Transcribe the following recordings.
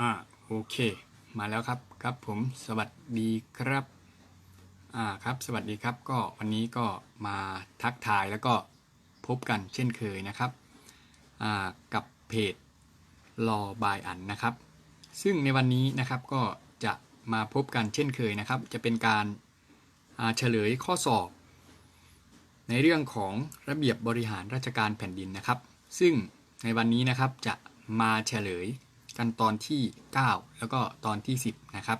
อ่าโอเค มาแล้วครับครับผมสวัสดีครับอ่าครับ สวัสดีครับก็วันนี้ก็มาทักทายแล้วก็พบกันเช่นเคยนะครับอ่ากับเพจรอบายอันนะครับ ซึ่งในวันนี้นะครับก็จะมาพบกันเช่นเคยนะครับ จะเป็นการเฉลยข้อสอบ ในเรื่องของระเบียบบริหารราชการแผ่นดินนะครับ ซึ่งในวันนี้นะครับจะมาเฉลย กันตอนที่ 9 แล้วก็ตอนที่ 10 นะครับ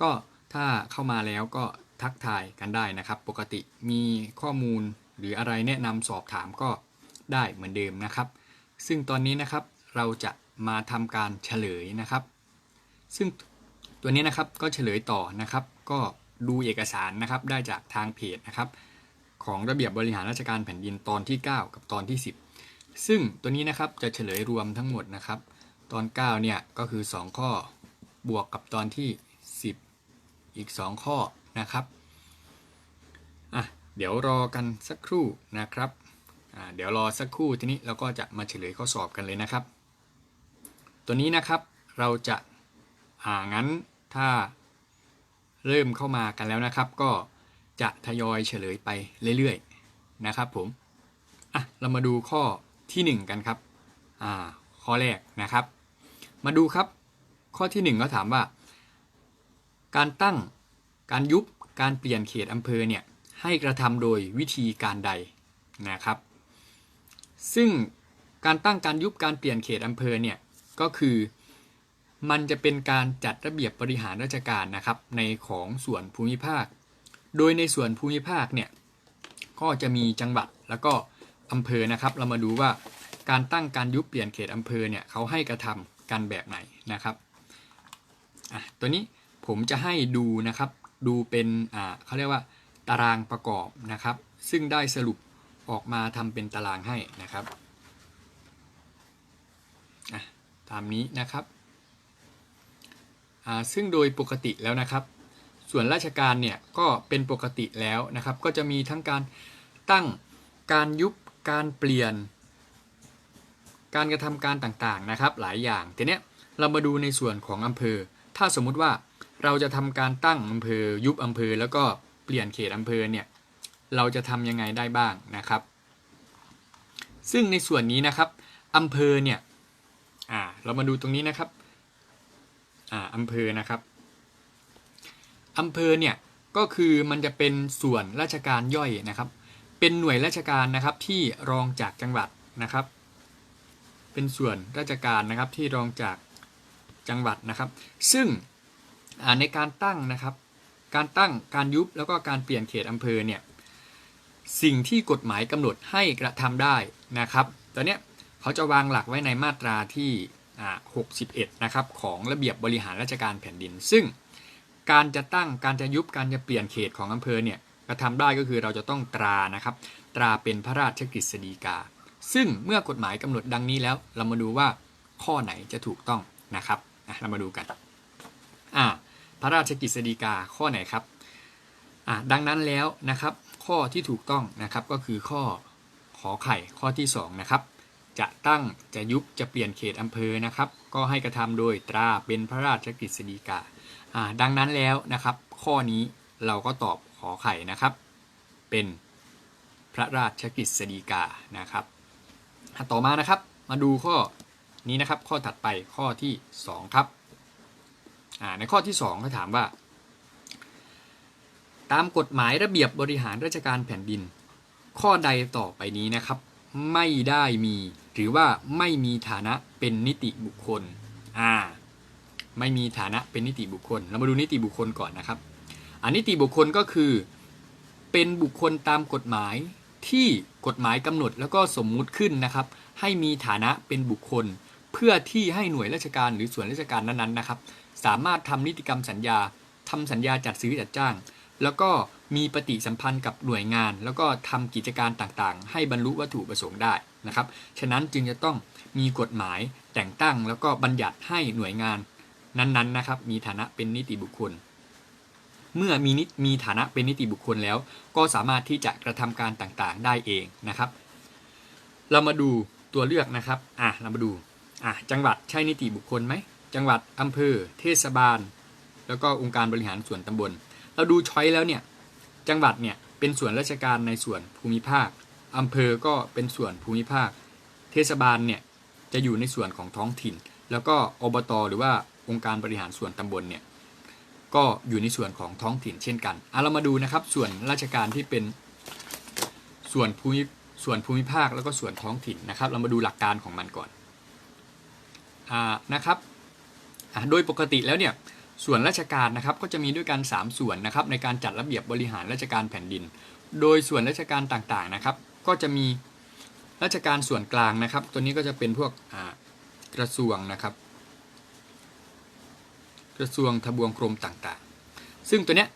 ก็ถ้าเข้ามาแล้วก็ทักทายกันได้นะครับ ปกติมีข้อมูลหรืออะไรแนะนำสอบถามก็ได้เหมือนเดิมนะครับ ซึ่งตอนนี้นะครับเราจะมาทำการเฉลยนะครับ ซึ่งตัวนี้นะครับก็เฉลยต่อนะครับ ก็ดูเอกสารนะครับได้จากทางเพจนะครับ ของระเบียบบริหารราชการแผ่นดินตอนที่ 9 กับตอนที่ 10 ซึ่งตัวนี้นะครับจะเฉลยรวมทั้งหมดนะครับ ตอน 9 เนี่ย ก็คือ 2 ข้อบวกกับตอนที่ 10 อีก 2 ข้อนะครับอะเดี๋ยวรอกันสักครู่นะครับอ่าเดี๋ยวรอสักครู่ทีนี้เราก็จะมาเฉลยข้อสอบกันเลยนะครับ ตัวนี้นะครับเราจะอ่างั้นถ้าเริ่มเข้ามากันแล้วนะครับ ก็จะทยอยเฉลยไปเรื่อยๆนะครับผมอะเรามาดูข้อทีหนึ่1 กันครับอ่าข้อแรกนะครับ มาดูครับ ข้อที่ 1 ก็ถามว่า การตั้งการยุบการเปลี่ยนเขตอำเภอเนี่ยให้กระทำโดยวิธีการใดนะครับ ซึ่งการตั้งการยุบการเปลี่ยนเขตอำเภอเนี่ยก็คือมันจะเป็นการจัดระเบียบบริหารราชการนะครับ ในของส่วนภูมิภาค โดยในส่วนภูมิภาคเนี่ยก็จะมีจังหวัดแล้วก็อำเภอนะครับ เรามาดูว่าการตั้งการยุบเปลี่ยนเขตอำเภอเนี่ยเขาให้กระทำ กันแบบไหนนะครับตัวนี้ผมจะให้ดูนะครับดูเป็นเขาเรียกว่าตารางประกอบนะครับ ซึ่งได้สรุปออกมาทำเป็นตารางให้นะครับตามนี้นะครับซึ่งโดยปกติแล้วนะครับ ส่วนราชการเนี่ยก็เป็นปกติแล้วนะครับ ก็จะมีทั้งการตั้งการยุบการเปลี่ยน การกระทำการต่างๆนะครับหลายอย่างทีเนี้ยเรามาดูในส่วนของอำเภอ ถ้าสมมุติว่าเราจะทำการตั้งอำเภอยุบอำเภอ แล้วก็เปลี่ยนเขตอำเภอเนี่ยเราจะทำยังไงได้บ้างนะครับ ซึ่งในส่วนนี้นะครับอำเภอเนี่ยอ่าเรามาดูตรงนี้นะครับอ่าอำเภอนะครับอำเภอเนี่ยก็คือมันจะเป็นส่วนราชการย่อยนะครับ เป็นหน่วยราชการนะครับที่รองจากจังหวัดนะครับ เป็นส่วนราชการนะครับที่รองจากจังหวัดนะครับ ซึ่งในการตั้งนะครับ การตั้งการยุบแล้วก็การเปลี่ยนเขตอำเภอเนี่ยสิ่งที่กฎหมายกำหนดให้กระทำได้นะครับตอนนี้เขาจะวางหลักไว้ในมาตราที่ 61 นะครับของระเบียบบริหารราชการแผ่นดิน ซึ่งการจะตั้งการจะยุบการจะเปลี่ยนเขตของอำเภอเนี่ยกระทำได้ก็คือเราจะต้องตรานะครับ ตราเป็นพระราชกฤษฎีกา ซึ่งเมื่อกฎหมายกำหนดดังนี้แล้ว เรามาดูว่าข้อไหนจะถูกต้องนะครับเรามาดูกันอ่าพระราชกฤษฎีกาข้อไหนครับอ่าดังนั้นแล้วนะครับ ข้อที่ถูกต้องนะครับก็คือข้อขอไข่ข้อที่2นะครับจะตั้งจะยุบจะเปลี่ยนเขตอำเภอนะครับ ก็ให้กระทำโดยตราเป็นพระราชกฤษฎีกาดังนั้นแล้วนะครับ ข้อนี้เราก็ตอบขอไข่นะครับ เป็นพระราชกฤษฎีกานะครับ ต่อมานะครับ มาดูข้อนี้นะครับ ข้อถัดไปข้อที่ 2 ครับในข้อที่2เขาถามว่า ตามกฎหมายระเบียบบริหารราชการแผ่นดิน ข้อใดต่อไปนี้นะครับ ไม่ได้มีหรือว่าไม่มีฐานะเป็นนิติบุคคลอ่าไม่มีฐานะเป็นนิติบุคคล เรามาดูนิติบุคคลก่อนนะครับอันนิติบุคคลก็คือ เป็นบุคคลตามกฎหมายที่ กฎหมายกำหนดแล้วก็สมมุติขึ้นนะครับ ให้มีฐานะเป็นบุคคล เพื่อที่ให้หน่วยราชการหรือส่วนราชการนั้นๆนะครับ สามารถทำนิติกรรมสัญญาทำสัญญาจัดซื้อจัดจ้าง แล้วก็มีปฏิสัมพันธ์กับหน่วยงาน แล้วก็ทำกิจการต่างๆ ให้บรรลุวัตถุประสงค์ได้นะครับ ฉะนั้นจึงจะต้องมีกฎหมายแต่งตั้ง แล้วก็บัญญัติให้หน่วยงานนั้นๆนะครับ มีฐานะเป็นนิติบุคคล เมื่อมีนิมีฐานะเป็นนิติบุคคลแล้ว ก็สามารถที่จะกระทำการต่างๆ ได้เองนะครับ เรามาดูตัวเลือกนะครับอะเรามาดูอะจังหวัดใช่นิติบุคคลไหมจังหวัดอำเภอ เทศบาล แล้วก็องค์การบริหารส่วนตำบล เราดูช้อยแล้วเนี่ยจังหวัดเนี่ยเป็นส่วนราชการในส่วนภูมิภาคอำเภอก็เป็นส่วนภูมิภาค เทศบาลเนี่ยจะอยู่ในส่วนของท้องถิ่น แล้วก็อบตหรือว่าองค์การบริหารส่วนตำบลเนี่ย ก็อยู่ในส่วนของท้องถิ่นเช่นกันเอะเรามาดูนะครับส่วนราชการที่เป็นส่วนภูมิส่วนภูมิภาคแล้วก็ส่วนท้องถิ่นนะครับ เรามาดูหลักการของมันก่อนอ่านะครับโดยปกติแล้วเนี่ยส่วนราชการนะครับก็จะมีด้วยกัน 3 ส่วนนะครับในการจัดระเบียบบริหารราชการแผ่นดิน โดยส่วนราชการต่างๆนะครับ ก็จะมีราชการส่วนกลางนะครับ ตัวนี้ก็จะเป็นพวกกระทรวงนะครับ กระทรวงทบวงกรมต่างๆ ซึ่งตัวเนี้ย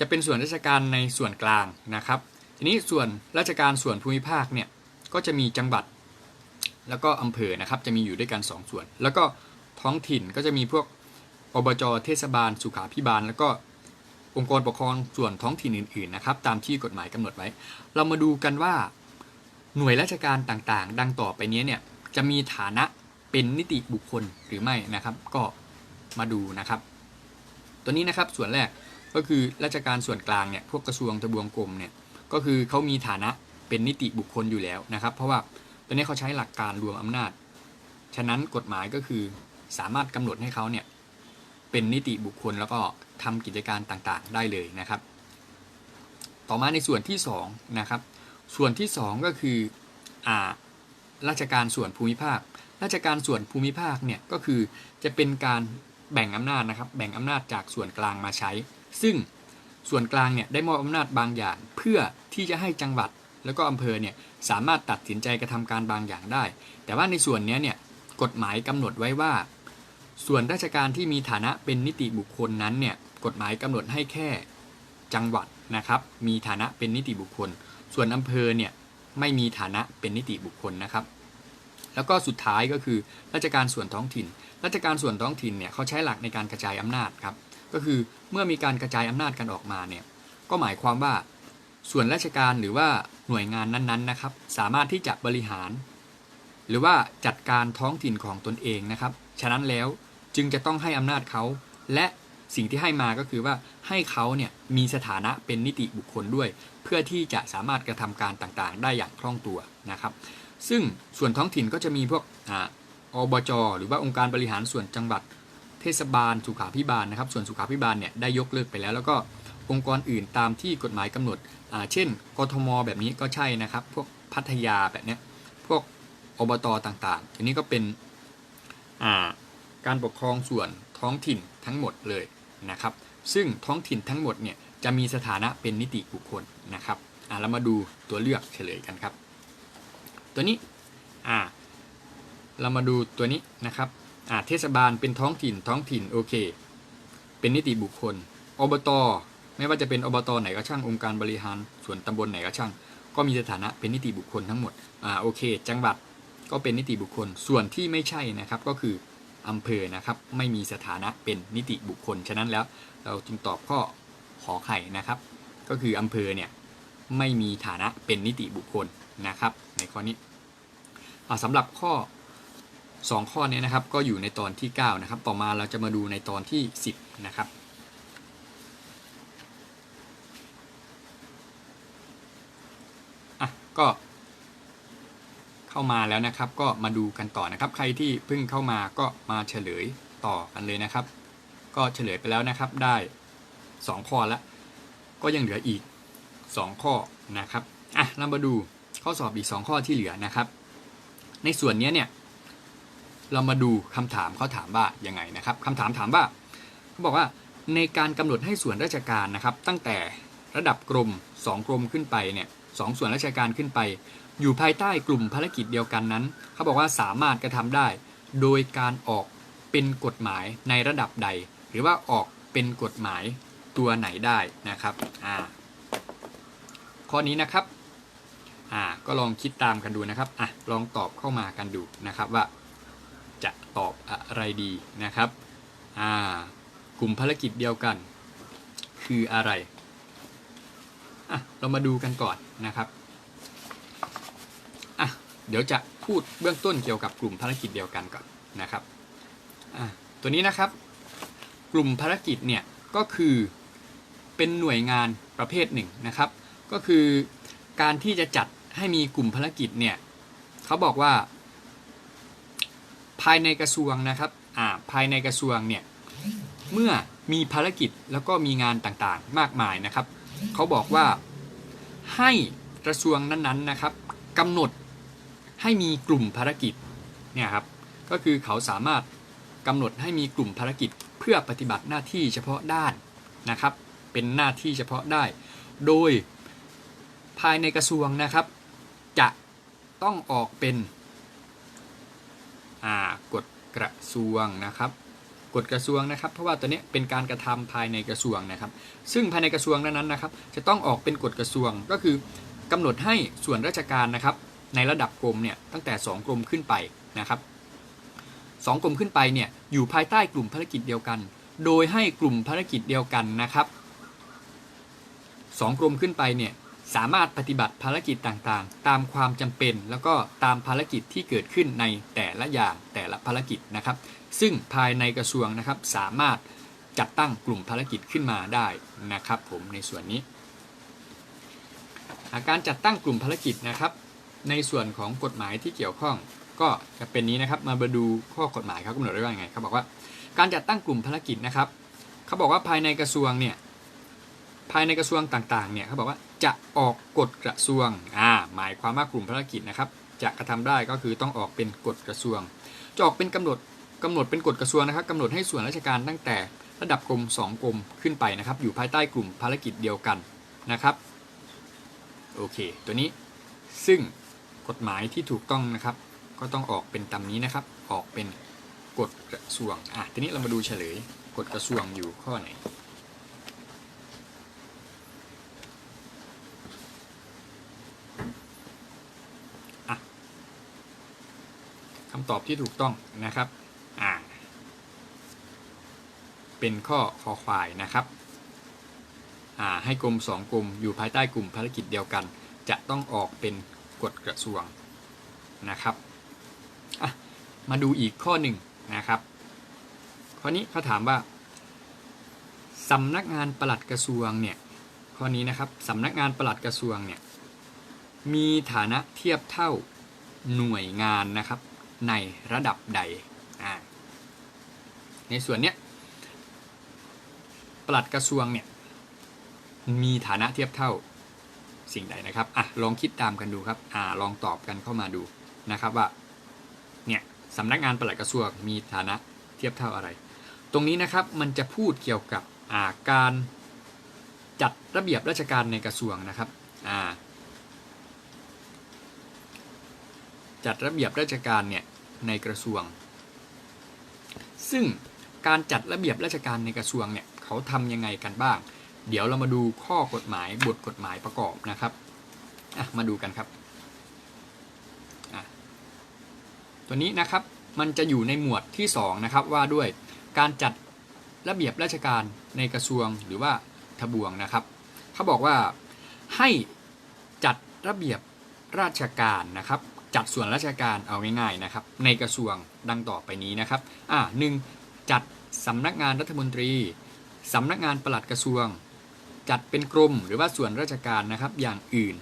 จะเป็นส่วนราชการในส่วนกลางนะครับ ทีนี้ส่วนราชการส่วนภูมิภาคเนี่ยก็จะมีจังหวัด แล้วก็อำเภอนะครับจะมีอยู่ด้วยกัน 2ส่วน แล้วก็ท้องถิ่นก็จะมีพวกอบจเทศบาล สุขาพิบาล แล้วก็องค์กรปกครองส่วนท้องถิ่นอื่นๆนะครับตามที่กฎหมายกำหนดไว้ เรามาดูกันว่าหน่วยราชการต่างๆ ดังต่อไปนี้เนี่ยจะมีฐานะเป็นนิติบุคคลหรือไม่นะครับ ก็ มาดูนะครับ ตัวนี้นะครับส่วนแรกก็คือราชการส่วนกลางเนี่ยพวกกระทรวงทบวงกรมเนี่ยก็คือเขามีฐานะเป็นนิติบุคคลอยู่แล้วนะครับ เพราะว่าตัวนี้เขาใช้หลักการรวมอำนาจ ฉะนั้นกฎหมายก็คือสามารถกำหนดให้เขาเนี่ยเป็นนิติบุคคลแล้วก็ทำกิจการต่างๆ ได้เลยนะครับ ต่อมาในส่วนที่2นะครับส่วนที่ 2 ก็คืออ่าราชการส่วนภูมิภาค ราชการส่วนภูมิภาคเนี่ยก็คือจะเป็นการ แบ่งอำนาจนะครับ แบ่งอำนาจจากส่วนกลางมาใช้ ซึ่งส่วนกลางเนี่ยได้มอบอำนาจบางอย่าง เพื่อที่จะให้จังหวัดแล้วก็อำเภอเนี่ยสามารถตัดสินใจกระทำการบางอย่างได้ แต่ว่าในส่วนนี้เนี่ยกฎหมายกำหนดไว้ว่า ส่วนราชการที่มีฐานะเป็นนิติบุคคลนั้นเนี่ยกฎหมายกำหนดให้แค่จังหวัดนะครับมีฐานะเป็นนิติบุคคล ส่วนอำเภอเนี่ยไม่มีฐานะเป็นนิติบุคคลนะครับ แล้วก็สุดท้ายก็คือราชการส่วนท้องถิ่น ราชการส่วนท้องถิ่นเนี่ยเขาใช้หลักในการกระจายอำนาจครับ ก็คือเมื่อมีการกระจายอำนาจกันออกมาเนี่ยก็หมายความว่าส่วนราชการหรือว่าหน่วยงานนั้นๆนะครับ สามารถที่จะบริหาร หรือว่าจัดการท้องถิ่นของตนเองนะครับ ฉะนั้นแล้วจึงจะต้องให้อำนาจเขา และสิ่งที่ให้มาก็คือว่าให้เขาเนี่ยมีสถานะเป็นนิติบุคคลด้วย เพื่อที่จะสามารถกระทำการต่างๆ ได้อย่างคล่องตัวนะครับ ซึ่งส่วนท้องถิ่นก็จะมีพวก อบจหรือว่าองค์การบริหารส่วนจังหวัดเทศบาลสุขาพิบาลนะครับ ส่วนสุขาพิบาลเนี่ยได้ยกเลิกไปแล้ว แล้วก็องค์กรอื่นตามที่กฎหมายกำหนด เช่น กทม แบบนี้ก็ใช่นะครับ พวกพัทยาแบบนี้พวกอบตต่างๆอันนี้ก็เป็นาการปกครองส่วนท้องถิ่นทั้งหมดเลยนะครับ ซึ่งท้องถิ่นทั้งหมดเนี่ยจะมีสถานะเป็นนิติบุคคลนะครับเรามาดูตัวเลือกเฉลยกันครับ ตัวนี้อ่า เรามาดูตัวนี้นะครับอ่าเทศบาลเป็นท้องถิ่นท้องถิ่นโอเค เป็นนิติบุคคล อบต ไม่ว่าจะเป็นอบตไหนก็ช่างองค์การบริหารส่วนตำบลไหนก็ช่าง ก็มีสถานะเป็นนิติบุคคลทั้งหมดอ่าโอเค จังหวัดก็เป็นนิติบุคคล ส่วนที่ไม่ใช่นะครับก็คืออำเภอนะครับไม่มีสถานะเป็นนิติบุคคล ฉะนั้นแล้วเราจึงตอบข้อขอไข่นะครับ ก็คืออำเภอเนี่ยไม่มีฐานะเป็นนิติบุคคลนะครับ ในข้อนี้สำหรับข้อ 2 ข้อนี้นะครับก็อยู่ในตอนที่ 9 นะครับ ต่อมาเราจะมาดูในตอนที่ 10 นะครับอะก็เข้ามาแล้วนะครับก็มาดูกันต่อนะครับ ใครที่เพิ่งเข้ามาก็มาเฉลยต่อกันเลยนะครับ ก็เฉลยไปแล้วนะครับได้ 2 ข้อแล้วก็ยังเหลืออีก 2 ข้อนะครับอะเรามาดูข้อสอบอีก 2 ข้อที่เหลือนะครับ ในส่วนนี้เนี่ย เรามาดูคำถามเขาถามว่ายังไงนะครับคำถามถามว่าเขาบอกว่าในการกำหนดให้ส่วนราชการนะครับ ตั้งแต่ระดับกรม 2 กรมขึ้นไปเนี่ยสองส่วนราชการขึ้นไป อยู่ภายใต้กลุ่มภารกิจเดียวกันนั้น เขาบอกว่าสามารถกระทำได้ โดยการออกเป็นกฎหมายในระดับใด หรือว่าออกเป็นกฎหมายตัวไหนได้นะครับอ่าข้อนี้นะครับอ่าก็ลองคิดตามกันดูนะครับอะลองตอบเข้ามากันดูนะครับว่า จะตอบอะไรดีนะครับอ่ากลุ่มภารกิจเดียวกัน คืออะไรอะเรามาดูกันก่อนนะครับอะเดี๋ยวจะพูดเบื้องต้นเกี่ยวกับกลุ่มภารกิจเดียวกันก่อนนะครับอะตัวนี้นะครับ กลุ่มภารกิจเนี่ยก็คือเป็นหน่วยงานประเภทหนึ่งนะครับ ก็คือการที่จะจัดให้มีกลุ่มภารกิจเนี่ยเขาบอกว่า ภายในกระทรวงนะครับอ่าภายในกระทรวงเนี่ยเมื่อมีภารกิจแล้วก็มีงานต่างๆมากมายนะครับ เขาบอกว่าให้กระทรวงนั้นๆนะครับกำหนดให้มีกลุ่มภารกิจเนี่ยครับก็คือเขาสามารถกำหนดให้มีกลุ่มภารกิจเพื่อปฏิบัติหน้าที่เฉพาะด้านนะครับ เป็นหน้าที่เฉพาะได้ โดยภายในกระทรวงนะครับ จะต้องออกเป็น กฎกระทรวงนะครับกฎกระทรวงนะครับ เพราะว่าตัวนี้เป็นการกระทำภายในกระทรวงนะครับ ซึ่งภายในกระทรวงนั้นนะครับ จะต้องออกเป็นกฎกระทรวงก็คือกำหนดให้ส่วนราชการนะครับ ในระดับกรมเนี่ยตั้งแต่ 2 กรมขึ้นไปนะครับสองกรมขึ้นไปเนี่ยอยู่ภายใต้กลุ่มภารกิจเดียวกัน โดยให้กลุ่มภารกิจเดียวกันนะครับสองกรมขึ้นไปเนี่ย สามารถปฏิบัติภารกิจต่างๆ ตามความจำเป็น แล้วก็ตามภารกิจที่เกิดขึ้นในแต่ละอย่างแต่ละภารกิจนะครับ ซึ่งภายในกระทรวงนะครับสามารถจัดตั้งกลุ่มภารกิจขึ้นมาได้นะครับผมในส่วนนี้าการจัดตั้งกลุ่มภารกิจนะครับ ในส่วนของกฎหมายที่เกี่ยวข้อง ก็จะเป็นนี้นะครับมาดูข้อกฎหมายเขากำหนดไว้ว่าไงเขาบอกว่า การจัดตั้งกลุ่มภารกิจนะครับเขาบอกว่าภายในกระทรวงเนี่ยภายในกระทรวงต่างๆเนี่ยเขาบอกว่า จะออกกฎกระทรวงอ่าหมายความว่ากลุ่มภารกิจนะครับจะกระทำได้ก็คือต้องออกเป็นกฎกระทรวง จะออกเป็นกำหนดกำหนดเป็นกฎกระทรวงนะครับกำหนดให้ส่วนราชการตั้งแต่ระดับกรม2กรมขึ้นไปนะครับ อยู่ภายใต้กลุ่มภารกิจเดียวกันนะครับโอเค ตัวนี้ซึ่งกฎหมายที่ถูกต้องนะครับ ก็ต้องออกเป็นตามนี้นะครับ ออกเป็นกฎกระทรวงอะทีนี้เรามาดูเฉลยกฎกระทรวงอยู่ข้อไหน คำตอบที่ถูกต้องนะครับอ่าเป็นข้อคอควายนะครับอ่าให้กรมสองกรมอยู่ภายใต้กลุ่มภารกิจเดียวกัน จะต้องออกเป็นกฎกระทรวงนะครับมาดูอีกข้อหนึ่งนะครับข้อนี้เขาถามว่าสำนักงานปลัดกระทรวงเนี่ยข้อนี้นะครับสำนักงานปลัดกระทรวงเนี่ยมีฐานะเทียบเท่าหน่วยงานนะครับ ในระดับใด ในส่วนเนี้ยปลัดกระทรวงเนี่ยมีฐานะเทียบเท่าสิ่งใดนะครับอะลองคิดตามกันดูครับอ่าลองตอบกันเข้ามาดูนะครับว่าเนี่ยสำนักงานปลัดกระทรวงมีฐานะเทียบเท่าอะไร ตรงนี้นะครับมันจะพูดเกี่ยวกับอ่าการจัดระเบียบราชการในกระทรวงนะครับอ่า จัดระเบียบราชการเนี่ยในกระทรวง ซึ่งการจัดระเบียบราชการในกระทรวงเนี่ยเขาทำยังไงกันบ้าง เดี๋ยวเรามาดูข้อกฎหมายบทกฎหมายประกอบนะครับมาดูกันครับตัวนี้นะครับมันจะอยู่ในหมวดที่2นะครับว่าด้วยการจัดระเบียบราชการในกระทรวงหรือว่าทบวงนะครับ เขาบอกว่าให้จัดระเบียบราชการนะครับ จัดส่วนราชการเอาง่ายๆนะครับในกระทรวงดังต่อไปนี้นะครับอ่าหนึ่งจัดสำนักงานรัฐมนตรีสำนักงานปลัดกระทรวง จัดเป็นกรมหรือว่าส่วนราชการนะครับอย่างอื่น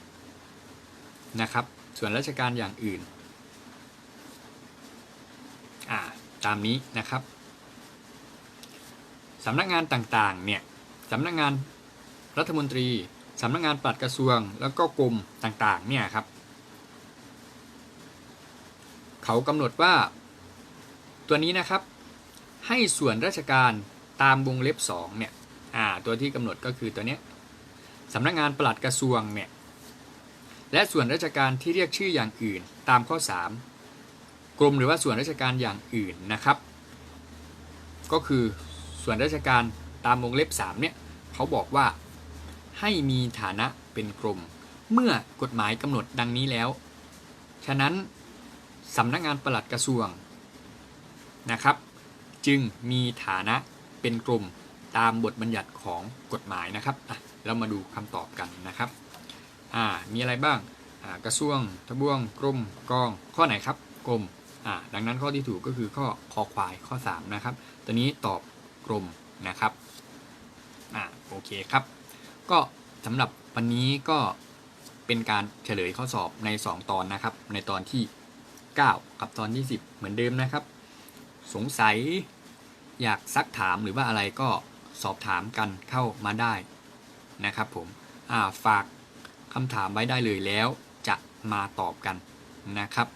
นะครับส่วนราชการอย่างอื่นอ่าตามนี้นะครับสำนักงานต่างๆเนี่ยสำนักงานรัฐมนตรีสำนักงานปลัดกระทรวง แล้วก็กรมต่างๆเนี่ยครับ เขากำหนดว่า ตัวนี้นะครับ ให้ส่วนราชการตามวงเล็บ2เนี่ยอ่าตัวที่กำหนดก็คือตัวเนี้ยสำนักงานปลัดกระทรวงเนี่ยและส่วนราชการที่เรียกชื่ออย่างอื่นตามข้อ 3 กรมหรือว่าส่วนราชการอย่างอื่นนะครับ ก็คือส่วนราชการตามวงเล็บ3เนี่ยเขาบอกว่าให้มีฐานะเป็นกรม เมื่อกฎหมายกำหนดดังนี้แล้ว ฉะนั้น สำนักงานปลัดกระทรวงนะครับ จึงมีฐานะเป็นกรมตามบทบัญญัติของกฎหมายนะครับเรามาดูคำตอบกันนะครับมีอะไรบ้างกระทรวงทบวงกรมกองข้อไหนครับกรมดังนั้นข้อที่ถูกก็คือข้อคอควายข้อ 3 นะครับ ตัวนี้ตอบกลมนะครับอ่าโอเคครับ ก็สำหรับวันนี้ก็เป็นการเฉลยข้อสอบใน 2 ตอนนะครับ ในตอนที่ 9 กับตอนที่ 10 เหมือนเดิมนะครับ สงสัยอยากซักถามหรือว่าอะไรก็สอบถามกันเข้ามาได้นะครับผมาฝากคำถามไว้ได้เลยแล้วจะมาตอบกันนะครับ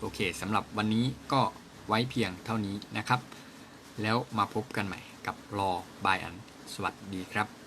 โอเคสำหรับวันนี้ก็ไว้เพียงเท่านี้นะครับ แล้วมาพบกันใหม่กับรอบายอัน สวัสดีครับ